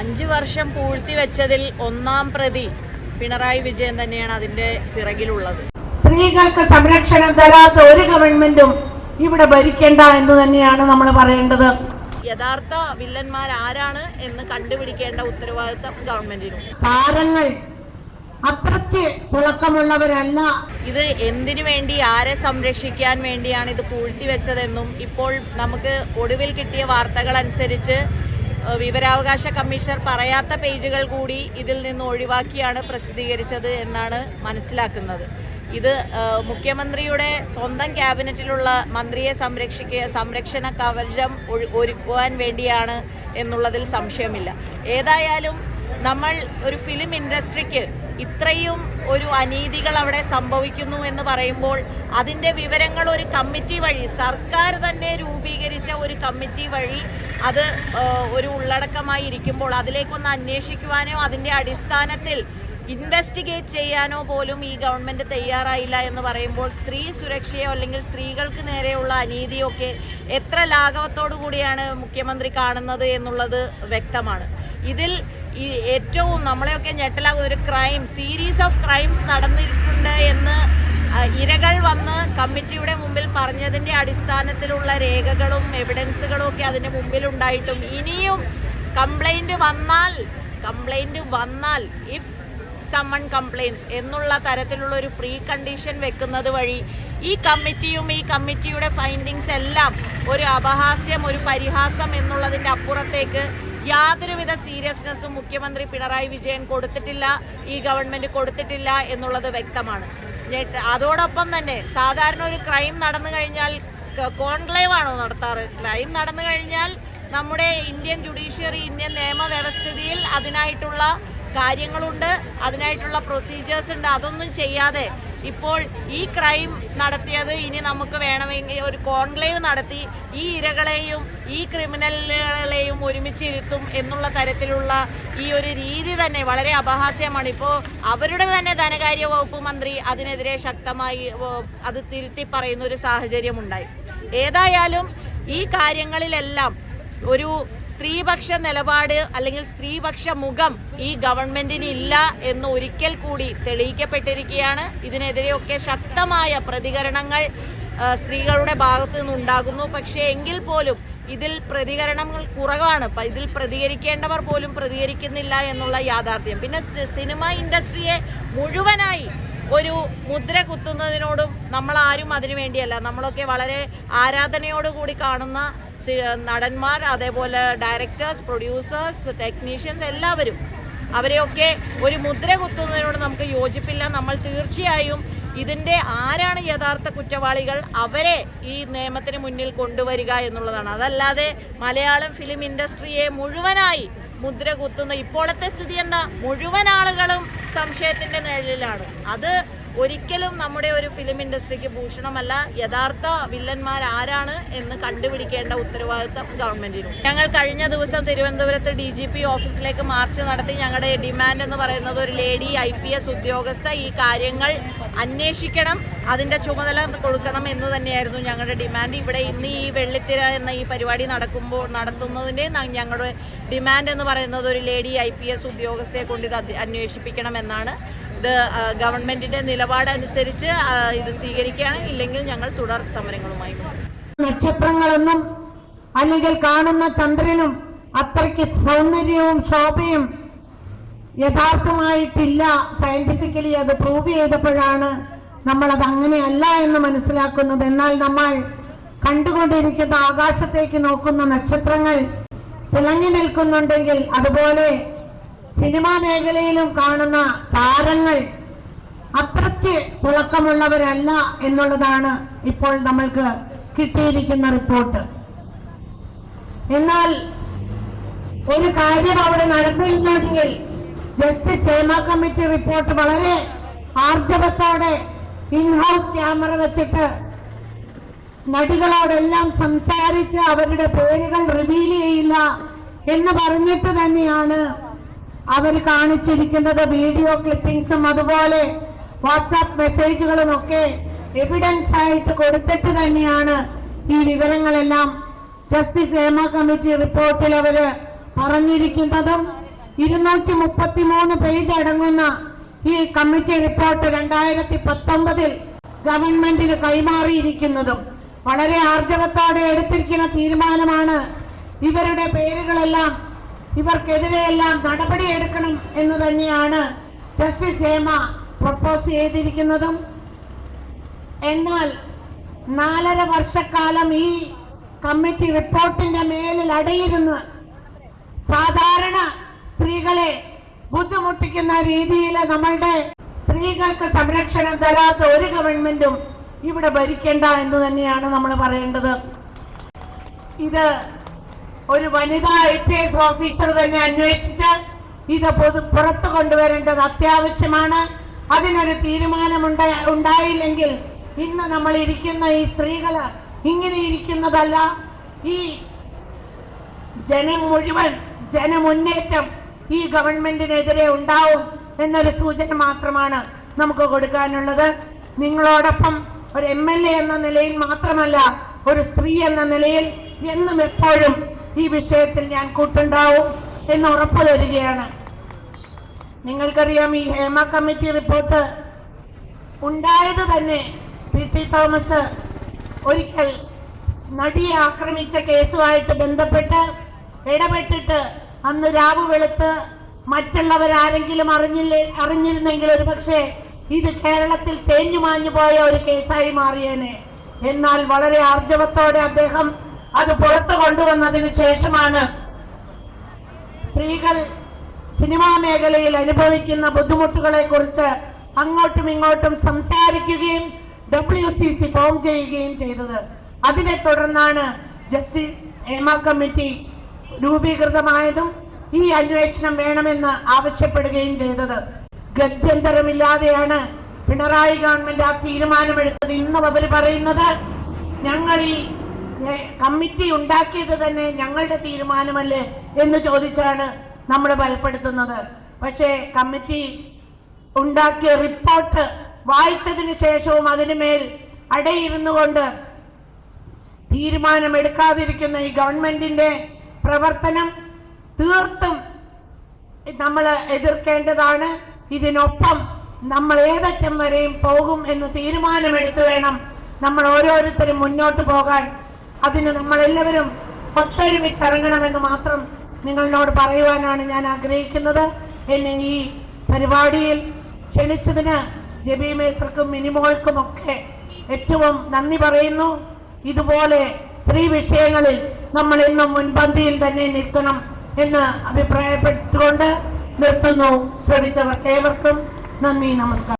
അഞ്ചു വർഷം പൂഴ്ത്തി വെച്ചതിൽ ഒന്നാം പ്രതി പിണറായി വിജയൻ തന്നെയാണ് അതിന്റെ പിറകിലുള്ളത്. സ്ത്രീകൾക്ക് സംരക്ഷണം തരാത്ത ഒരു ഗവൺമെന്റും ഇവിടെ ഭരിക്കേണ്ട എന്ന് തന്നെയാണ് നമ്മൾ പറയേണ്ടത്. യഥാർത്ഥ വില്ലന്മാർ ആരാണ് എന്ന് കണ്ടുപിടിക്കേണ്ട ഉത്തരവാദിത്തം ഗവൺമെന്റിനും. താരങ്ങൾ അത്രയ്ക്ക് ഇത് എന്തിനു വേണ്ടി ആരെ സംരക്ഷിക്കാൻ വേണ്ടിയാണ് ഇത് പൂഴ്ത്തി വെച്ചതെന്നും ഇപ്പോൾ നമുക്ക് ഒടുവിൽ കിട്ടിയ വാർത്തകൾ അനുസരിച്ച് വിവരാവകാശ കമ്മീഷണർ പറയാത്ത പേജുകൾ കൂടി ഇതിൽ നിന്ന് ഒഴിവാക്കിയാണ് പ്രസിദ്ധീകരിച്ചത് എന്നാണ് മനസ്സിലാക്കുന്നത്. ഇത് മുഖ്യമന്ത്രിയുടെ സ്വന്തം ക്യാബിനറ്റിലുള്ള മന്ത്രിയെ സംരക്ഷിക്കുക സംരക്ഷണ കവചം ഒരുക്കുവാൻ വേണ്ടിയാണ് എന്നുള്ളതിൽ സംശയമില്ല. ഏതായാലും നമ്മൾ ഒരു ഫിലിം ഇൻഡസ്ട്രിക്ക് ഇത്രയും ഒരു അനീതികൾ അവിടെ സംഭവിക്കുന്നു എന്ന് പറയുമ്പോൾ അതിന്റെ വിവരങ്ങൾ ഒരു കമ്മിറ്റി വഴി സർക്കാർ തന്നെ രൂപീകരിച്ച ഒരു കമ്മിറ്റി വഴി അത് ഒരു ഉള്ളടക്കമായി ഇരിക്കുമ്പോൾ അതിലേക്കൊന്ന് അന്വേഷിക്കുവാനോ അതിന്റെ അടിസ്ഥാനത്തിൽ ഇൻവെസ്റ്റിഗേറ്റ് ചെയ്യാനോ പോലും ഈ ഗവൺമെന്റ് തയ്യാറായില്ല എന്ന് പറയുമ്പോൾ സ്ത്രീ സുരക്ഷയോ അല്ലെങ്കിൽ സ്ത്രീകൾക്ക് നേരെയുള്ള അനീതിയൊക്കെ എത്ര ലാഘവത്തോടു കൂടിയാണ് മുഖ്യമന്ത്രി കാണുന്നത് എന്നുള്ളത് വ്യക്തമാണ്. ഇതിൽ ഈ ഏറ്റവും നമ്മളെയൊക്കെ ഞെട്ടലാകുന്ന ഒരു ക്രൈം സീരീസ് ഓഫ് ക്രൈംസ് നടന്നിട്ടുണ്ട് എന്ന് ഇരകൾ വന്ന് കമ്മിറ്റിയുടെ മുമ്പിൽ പറഞ്ഞതിന്റെ അടിസ്ഥാനത്തിലുള്ള രേഖകളും എവിഡൻസുകളും ഒക്കെ അതിന്റെ മുമ്പിലുണ്ടായിട്ടും. ഇനിയും കംപ്ലൈന്റ് വന്നാൽ കംപ്ലൈന്റ് വന്നാൽ ഇഫ് സമ്മൺ കംപ്ലൈൻസ് എന്നുള്ള തരത്തിലുള്ള ഒരു പ്രീ കണ്ടീഷൻ വെക്കുന്നത് വഴി ഈ കമ്മിറ്റിയും ഈ കമ്മിറ്റിയുടെ ഫൈൻഡിങ്സ് എല്ലാം ഒരു അപഹാസ്യം ഒരു പരിഹാസം എന്നുള്ളതിന്റെ അപ്പുറത്തേക്ക് യാതൊരുവിധ സീരിയസ്നെസ്സും മുഖ്യമന്ത്രി പിണറായി വിജയൻ കൊടുത്തിട്ടില്ല ഈ ഗവൺമെന്റ് കൊടുത്തിട്ടില്ല എന്നുള്ളത് വ്യക്തമാണ്. അതോടൊപ്പം തന്നെ സാധാരണ ഒരു ക്രൈം നടന്നു കഴിഞ്ഞാൽ കോൺക്ലേവ് ആണോ നടത്താറ്? ക്രൈം നടന്നു കഴിഞ്ഞാൽ നമ്മുടെ ഇന്ത്യൻ ജുഡീഷ്യറി ഇന്ത്യൻ നിയമവ്യവസ്ഥിതിയിൽ അതിനായിട്ടുള്ള കാര്യങ്ങളുണ്ട് അതിനായിട്ടുള്ള പ്രൊസീജിയേഴ്സ് ഉണ്ട്. അതൊന്നും ചെയ്യാതെ ഇപ്പോൾ ഈ ക്രൈം നടത്തിയത് ഇനി നമുക്ക് വേണമെങ്കിൽ ഒരു കോൺക്ലേവ് നടത്തി ഈ ഇരകളെയും ഈ ക്രിമിനലുകളെയും ഒരുമിച്ചിരുത്തും എന്നുള്ള തരത്തിലുള്ള ഈ ഒരു രീതി തന്നെ വളരെ അപഹാസ്യമാണ്. ഇപ്പോൾ അവരുടെ തന്നെ ധനകാര്യ വകുപ്പ് മന്ത്രി അതിനെതിരെ ശക്തമായി അത് തിരുത്തി പറയുന്ന ഒരു സാഹചര്യമുണ്ടായി. ഏതായാലും ഈ കാര്യങ്ങളിലെല്ലാം ഒരു സ്ത്രീപക്ഷ നിലപാട് അല്ലെങ്കിൽ സ്ത്രീപക്ഷ മുഖം ഈ ഗവൺമെന്റിന് ഇല്ല എന്ന് ഒരിക്കൽ കൂടി തെളിയിക്കപ്പെട്ടിരിക്കുകയാണ്. ഇതിനെതിരെയൊക്കെ ശക്തമായ പ്രതികരണങ്ങൾ സ്ത്രീകളുടെ ഭാഗത്ത് നിന്നുണ്ടാകുന്നു. പക്ഷേ എങ്കിൽ പോലും ഇതിൽ പ്രതികരണങ്ങൾ കുറവാണ്. ഇതിൽ പ്രതികരിക്കേണ്ടവർ പോലും പ്രതികരിക്കുന്നില്ല എന്നുള്ള യാഥാർത്ഥ്യം. പിന്നെ സിനിമ ഇൻഡസ്ട്രിയെ മുഴുവനായി ഒരു മുദ്ര കുത്തുന്നതിനോടും നമ്മളാരും അതിനു വേണ്ടിയല്ല. നമ്മളൊക്കെ വളരെ ആരാധനയോടുകൂടി കാണുന്ന നടന്മാർ അതേപോലെ ഡയറക്ടേഴ്സ് പ്രൊഡ്യൂസേഴ്സ് ടെക്നീഷ്യൻസ് എല്ലാവരും അവരെയൊക്കെ ഒരു മുദ്ര കുത്തുന്നതിനോട് നമുക്ക് യോജിപ്പില്ല. നമ്മൾ തീർച്ചയായും ഇതിന്റെ ആരാണ് യഥാർത്ഥ കുറ്റവാളികൾ അവരെ ഈ നിയമത്തിന് മുന്നിൽ കൊണ്ടുവരിക എന്നുള്ളതാണ്. അതല്ലാതെ മലയാളം ഫിലിം ഇൻഡസ്ട്രിയെ മുഴുവനായി മുദ്ര കുത്തുന്ന ഇപ്പോഴത്തെ സ്ഥിതി എന്താ? മുഴുവൻ ആളുകളും സംശയത്തിന്റെ നിഴലിലാണ്. അത് ഒരിക്കലും നമ്മുടെ ഒരു ഫിലിം ഇൻഡസ്ട്രിക്ക് ഭൂഷണമല്ല. യഥാർത്ഥ വില്ലന്മാർ ആരാണ് എന്ന് കണ്ടുപിടിക്കേണ്ട ഉത്തരവാദിത്തം ഗവൺമെന്റിനും. ഞങ്ങൾ കഴിഞ്ഞ ദിവസം തിരുവനന്തപുരത്ത് ഡി ജി പി ഓഫീസിലേക്ക് മാർച്ച് നടത്തി ഞങ്ങളുടെ ഡിമാൻഡ് എന്ന് പറയുന്നത് ഒരു ലേഡി ഐ പി എസ് ഉദ്യോഗസ്ഥ ഈ കാര്യങ്ങൾ അന്വേഷിക്കണം അതിന്റെ ചുമതല കൊടുക്കണം എന്ന് തന്നെയായിരുന്നു ഞങ്ങളുടെ ഡിമാൻഡ്. ഇവിടെ ഇന്ന് ഈ വെള്ളിത്തിര എന്ന ഈ പരിപാടി നടക്കുമ്പോൾ നടത്തുന്നതിന്റെ ഞങ്ങളുടെ ഡിമാൻഡ് എന്ന് പറയുന്നത് ഒരു ലേഡി ഐ പി എസ് ഉദ്യോഗസ്ഥയെ കൊണ്ട് ഇത് എന്നാണ്. അന്വേഷിപ്പിക്കണമെന്നാണ് ഇത് ഗവൺമെന്റിന്റെ നിലപാടനുസരിച്ച് ഇത് സ്വീകരിക്കുകയാണ്. ഇല്ലെങ്കിൽ ഞങ്ങൾ തുടർ സമരങ്ങളുമായി നക്ഷത്രങ്ങളൊന്നും അല്ലെങ്കിൽ കാണുന്ന ചന്ദ്രനും അത്രയ്ക്ക് സൗന്ദര്യവും ശോഭയും യഥാർത്ഥമായിട്ടില്ല. സയന്റിഫിക്കലി അത് പ്രൂവ് ചെയ്തപ്പോഴാണ് നമ്മൾ അത് അങ്ങനെയല്ല എന്ന് മനസ്സിലാക്കുന്നത്. എന്നാൽ നമ്മൾ കണ്ടുകൊണ്ടിരിക്കുന്ന ആകാശത്തേക്ക് നോക്കുന്ന നക്ഷത്രങ്ങൾ തിളങ്ങി നിൽക്കുന്നുണ്ടെങ്കിൽ അതുപോലെ സിനിമാ മേഖലയിലും കാണുന്ന താരങ്ങൾ അത്രയ്ക്ക് തിളക്കമുള്ളവരല്ല എന്നുള്ളതാണ് ഇപ്പോൾ നമ്മൾക്ക് കിട്ടിയിരിക്കുന്ന റിപ്പോർട്ട്. എന്നാൽ ഒരു കാര്യം അവിടെ നടന്നിരുന്നെങ്കിൽ ജസ്റ്റിസ് ഹേമ കമ്മിറ്റി റിപ്പോർട്ട് വളരെ ആർജവത്തോടെ ഇൻഹൗസ് ക്യാമറ വെച്ചിട്ട് നടികളോടെല്ലാം സംസാരിച്ച് അവരുടെ പേരുകൾ റിവീൽ ചെയ്യില്ല എന്ന് പറഞ്ഞിട്ട് തന്നെയാണ് അവർ കാണിച്ചിരിക്കുന്നത് വീഡിയോ ക്ലിപ്പിംഗ്സും അതുപോലെ വാട്സാപ്പ് മെസ്സേജുകളും ഒക്കെ എവിഡൻസ് ആയിട്ട് കൊടുത്തിട്ട് തന്നെയാണ് ഈ വിവരങ്ങളെല്ലാം ജസ്റ്റിസ് ഹേമ കമ്മിറ്റി റിപ്പോർട്ടിൽ അവർ പറഞ്ഞിരിക്കുന്നതും. ഇരുന്നൂറ്റി മുപ്പത്തി മൂന്ന് പേജ് അടങ്ങുന്ന ഈ കമ്മിറ്റി റിപ്പോർട്ട് രണ്ടായിരത്തി പത്തൊമ്പതിൽ ഗവൺമെന്റിന് കൈമാറിയിരിക്കുന്നതും. വളരെ ആർജവത്തോടെ എടുത്തിരിക്കുന്ന തീരുമാനമാണ് ഇവരുടെ പേരുകളെല്ലാം ഇവർക്കെതിരെയെല്ലാം നടപടിയെടുക്കണം എന്ന് തന്നെയാണ് ജസ്റ്റിസ് ഹേമ പ്രപ്പോസ് ചെയ്തിരിക്കുന്നതും. എന്നാൽ നാലര വർഷക്കാലം ഈ കമ്മിറ്റി റിപ്പോർട്ടിന്റെ മേലിൽ അടയിരുന്ന് സാധാരണ സ്ത്രീകളെ ബുദ്ധിമുട്ടിക്കുന്ന രീതിയിൽ നമ്മളുടെ സ്ത്രീകൾക്ക് സംരക്ഷണം തരാത്ത ഒരു ഗവൺമെന്റും ഇവിടെ ഭരിക്കേണ്ട എന്ന് തന്നെയാണ് നമ്മൾ പറയേണ്ടത്. ഇത് ഒരു വനിതാ ഐ പി എസ് ഓഫീസർ തന്നെ അന്വേഷിച്ച് ഇത് പൊതു പുറത്തു കൊണ്ടുവരേണ്ടത് അത്യാവശ്യമാണ്. അതിനൊരു തീരുമാനമുണ്ട ഉണ്ടായില്ലെങ്കിൽ ഇന്ന് നമ്മൾ ഇരിക്കുന്ന ഈ സ്ത്രീകൾ ഇങ്ങനെ ഇരിക്കുന്നതല്ല. ഈ ജനം മുഴുവൻ ജനമുന്നേറ്റം ഈ ഗവൺമെന്റിനെതിരെ ഉണ്ടാവും എന്നൊരു സൂചന മാത്രമാണ് നമുക്ക് കൊടുക്കാനുള്ളത്. നിങ്ങളോടൊപ്പം ഒരു എം എൽ എ എന്ന നിലയിൽ മാത്രമല്ല ഒരു സ്ത്രീ എന്ന നിലയിൽ എന്നും എപ്പോഴും ഈ വിഷയത്തിൽ ഞാൻ കൂട്ടുണ്ടാവും എന്ന് ഉറപ്പു തരികയാണ്. നിങ്ങൾക്കറിയാം ഈ ഹേമ കമ്മിറ്റി റിപ്പോർട്ട് ഉണ്ടായത് തന്നെ പി ടി തോമസ് ഒരിക്കൽ നടിയെ ആക്രമിച്ച കേസുമായിട്ട് ബന്ധപ്പെട്ട് ഇടപെട്ടിട്ട് അന്ന് രാവ് വെളുത്ത് മറ്റുള്ളവരാരെങ്കിലും അറിഞ്ഞില്ലേ അറിഞ്ഞിരുന്നെങ്കിൽ ഒരു പക്ഷേ ഇത് കേരളത്തിൽ തേഞ്ഞു മാഞ്ഞു പോയ ഒരു കേസായി മാറിയേനെ. എന്നാൽ വളരെ ആർജവത്തോടെ അദ്ദേഹം അത് പുറത്തു കൊണ്ടുവന്നതിന് ശേഷമാണ് സ്ത്രീകൾ സിനിമാ മേഖലയിൽ അനുഭവിക്കുന്ന ബുദ്ധിമുട്ടുകളെ കുറിച്ച് അങ്ങോട്ടും ഇങ്ങോട്ടും സംസാരിക്കുകയും ഡബ്ല്യു സി സി ഫോം ചെയ്യുകയും ചെയ്തത്. അതിനെ തുടർന്നാണ് ജസ്റ്റിസ് ഹേമ കമ്മിറ്റി രൂപീകൃതമായതും ഈ അന്വേഷണം വേണമെന്ന് ആവശ്യപ്പെടുകയും ചെയ്തത്. ഗത്യന്തരമില്ലാതെയാണ് പിണറായി ഗവൺമെന്റ് ആ തീരുമാനമെടുത്തത്. ഇന്നും അവർ പറയുന്നത് ഞങ്ങൾ ഈ കമ്മിറ്റി ഉണ്ടാക്കിയത് തന്നെ ഞങ്ങളുടെ തീരുമാനമല്ലേ എന്ന് ചോദിച്ചാണ് നമ്മൾ ഭയപ്പെടുത്തുന്നത്. പക്ഷേ കമ്മിറ്റി ഉണ്ടാക്കിയ റിപ്പോർട്ട് വായിച്ചതിന് ശേഷവും അതിനുമേൽ അടയിരുന്നു കൊണ്ട് തീരുമാനമെടുക്കാതിരിക്കുന്ന ഈ ഗവൺമെന്റിന്റെ പ്രവർത്തനം തീർത്തും നമ്മൾ എതിർക്കേണ്ടതാണ്. ഇതിനൊപ്പം നമ്മൾ ഏതറ്റം വരെയും പോകും എന്ന് തീരുമാനമെടുത്തു വേണം നമ്മൾ ഓരോരുത്തരും മുന്നോട്ട് പോകാൻ. അതിന് നമ്മൾ എല്ലാവരും ഒത്തൊരുമിച്ചിറങ്ങണമെന്ന് മാത്രം നിങ്ങളോട് പറയുവാനാണ് ഞാൻ ആഗ്രഹിക്കുന്നത്. എന്നെ ഈ പരിപാടിയിൽ ക്ഷണിച്ചതിന് ജബീമേക്കർക്കും മിനിമോൾക്കും ഒക്കെ ഏറ്റവും നന്ദി പറയുന്നു. ഇതുപോലെ സ്ത്രീ വിഷയങ്ങളിൽ നമ്മൾ എന്നും മുൻപന്തിയിൽ തന്നെ നിൽക്കണം എന്ന് അഭിപ്രായപ്പെട്ടുകൊണ്ട് നിർത്തുന്നു. ശ്രമിച്ചവർക്ക് ഏവർക്കും നന്ദി നമസ്കാരം.